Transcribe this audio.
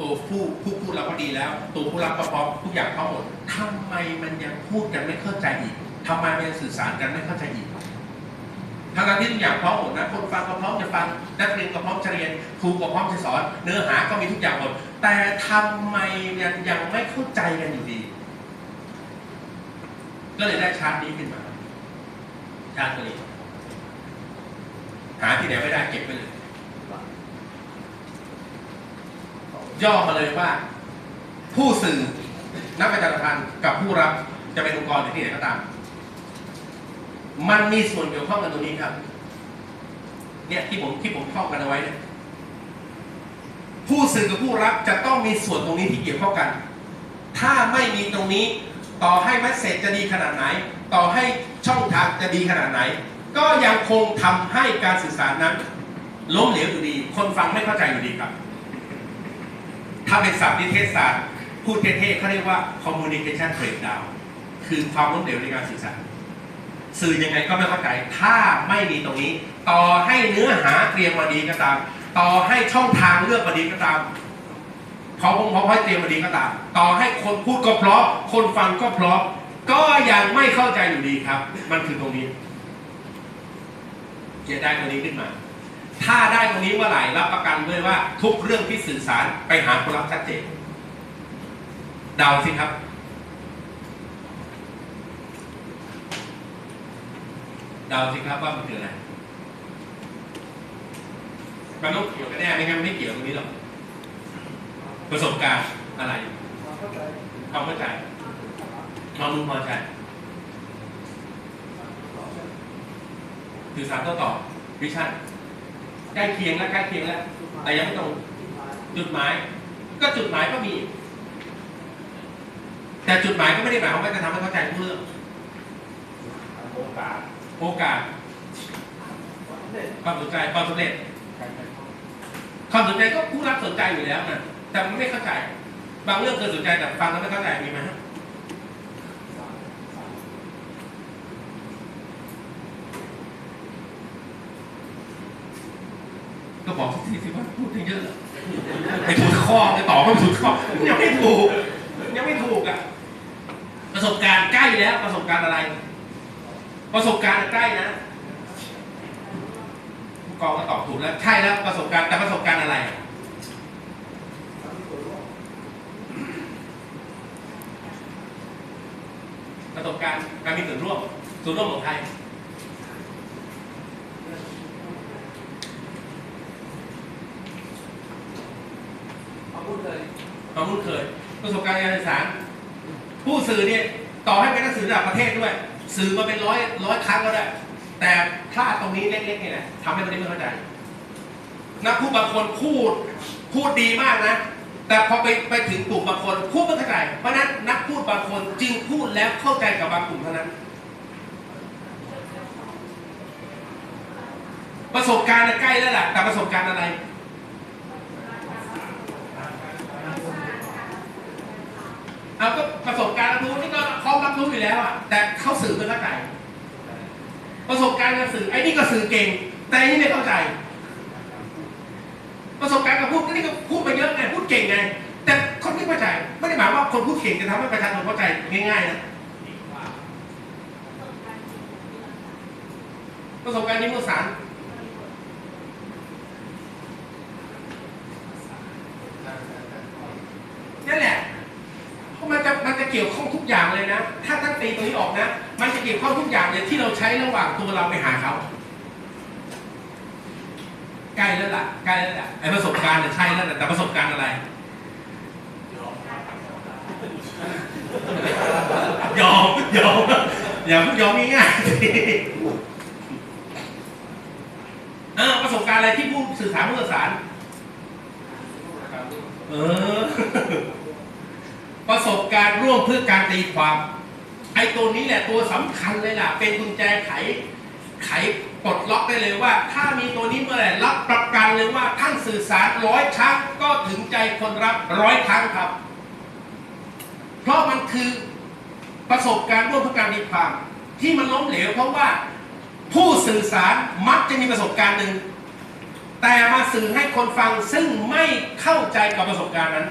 ตัวผู้ผู้พูดเราก็ดีแล้ว ตัวผู้รับก็พร้อมทุกอย่างพร้อมหมดทำไมมันยังพูดกันไม่เข้าใจอีกทำไมมันยังสื่อสารกันไม่เข้าใจอีกทั้งๆที่ทุกอย่างพร้อมหมดนะคนฟังก็พร้อมจะฟังนักเรียนก็พร้อมจะเรียนครูก็พร้อมจะสอน เนื้อหาก็มีทุกอย่างหมดแต่ทำไมยังยังไม่เข้าใจกันอยู่ดี ก็เลยได้ชาร์ตนี้ขึ้นมาชาร์ตตัวนี้หาที่ไหนไม่ได้เก็บไปเลย ย่อมาเลยว่า ผู้สื่อนักประชาสัมพันธ์กับผู้รับจะเป็นองค์กรหรือที่ไหนก็ตาม มันมีส่วนเกี่ยวข้องกันตรงนี้ครับ เนี่ยที่ผมที่ผมท่องกันเอาไว้เนี่ยผู้สื่อกับผู้รับจะต้องมีส่วนตรงนี้ที่เกี่ยวข้องกัน ถ้าไม่มีตรงนี้ ต่อให้แมสเซจจะดีขนาดไหน ต่อให้ช่องทางจะดีขนาดไหน ก็ยังคงทำให้การสื่อสารนั้นล้มเหลวอยู่ดี คนฟังไม่เข้าใจอยู่ดีครับ ถ้าเป็นศัพท์นิเทศศาสตร์พูดเท่ๆเขาเรียกว่า communication breakdown คือความล้มเหลวในการสื่อสารสื่อยังไงก็ไม่เข้าใจ ถ้าไม่มีตรงนี้ ต่อให้เนื้อหาเตรียมมาดีก็ตาม ต่อให้ช่องทางเลือกมาดีก็ตามพอผมพอให้เตรียมมาดีก็ตาม ต่อให้คนพูดก็เพราะ คนฟังก็เพราะ ก็ยังไม่เข้าใจอยู่ดีครับ มันคือตรงนี้จะได้ตรงนี้ขึ้นมา ถ้าได้ตรงนี้เมื่อไหร่รับประกันด้วยว่า ทุกเรื่องที่สื่อสารไปหาคนรับชัดเจนเดาสิครับ เดาสิครับว่ามันคืออะไรมันต้องเกี่ยวกันแน่ไม่งั้นมันไม่เกี่ยวตรงนี้หรอกประสบการณ์อะไรความเข้าใจความรู้พอใจสื่อสารต้ตอบวิชั่น ใกล้เคียงแล้วใกล้เคียงแล้วแต่ยังไม่ตรงจุดหมาย ก็จุดหมายก็มี แต่จุดหมายก็ไม่ได้หมายความว่าจะทำให้เข้าใจทุกเรื่องโอกาสโอกาสความสนใจความสำเร็จความสนใจก็ผู้รับสนใจอยู่แล้วนะแต่มันไม่เข้าใจ บางเรื่องเคยสนใจแต่ฟังแล้วไม่เข้าใจมีไหมฮะ ก็บอกทีสิว่าพูดเยอะๆไปถูกข้อไปตอบไม่ถูกข้อยังไม่ถูกยังไม่ถูกอะประสบการณ์ใกล้แล้วประสบการณ์อะไร ประสบการณ์ใกล้นะผู้กองก็ตอบถูกแล้วใช่แล้วประสบการณ์แต่ประสบการณ์อะไรประสบการณ์การมีส่วนร่วมส่วนร่วมของใคร เขาพูดเลยความคุ้นเคยประสบการณ์การสื่อสาร ผู้สื่อเนี่ยต่อให้เป็นหนังสือระดับประเทศด้วย สื่อมาเป็นร้อยร้อยครั้งก็ได้ แต่พลาดตรงนี้เล็กๆนี่แหละทำให้มันไม่เข้าใจนักพูดบางคนพูดพูดดีมากนะ แต่พอไปไปถึงกลุ่มบางคนพูดไม่เข้าใจเพราะนั้นนักพูดบางคนจึงพูดแล้วเข้าใจกับบางกลุ่มเท่านั้น ประสบการณ์ใกล้แล้วแหละแต่ประสบการณ์อะไร เอาก็ประสบการณ์รับรู้นี่ก็พร้อมรับรู้อยู่แล้วอะแต่เขาสื่อไม่เข้าใจประสบการณ์การสื่อไอ้นี่ก็สื่อเก่ง แต่อันนี่ไม่เข้าใจ ประสบการณ์กับพูดนี่ก็พูดมาเยอะไงพูดเก่งไง แต่คนไม่เข้าใจไม่ได้หมายว่าคนพูดเก่งจะทำให้ประชาชนเข้าใจง่ายๆนะประสบการณ์นี้มุสารนั่นแหละ เพราะมันจะมันจะ เกี่ยวข้องทุกอย่างเลยนะ ถ้าท่านตีตรงนี้ออกนะ มันจะเกี่ยวข้องทุกอย่างเลยที่เราใช้ระหว่างตัวเราไปหาเขาใกล้แล้วล่ะใกล้แล้วล่ะไอ้ประสบการณ์เนี่ยใช่แล้วแหละแต่ประสบการณ์อะไรยอมยอมอย่าเพิ่งยอมง่ายๆเออประสบการณ์อะไรที่ผู้สื่อสารผู้สื่อสารเออ ประสบการณ์ร่วมเพื่อการตีความ ไอ้ตัวนี้แหละตัวสำคัญเลยล่ะ เป็นกุญแจไข ไขปลดล็อกได้เลยว่า ถ้ามีตัวนี้เมื่อไหร่รับประกันเลยว่าท่านสื่อสารร้อยครั้งก็ถึงใจคนรับร้อยครั้งครับ เพราะมันคือประสบการณ์ร่วมเพื่อการตีความ ที่มันล้มเหลว เพราะว่าผู้สื่อสารมักจะมีประสบการณ์หนึ่งแต่มาสื่อให้คนฟังซึ่งไม่เข้าใจกับประสบการณ์นั้น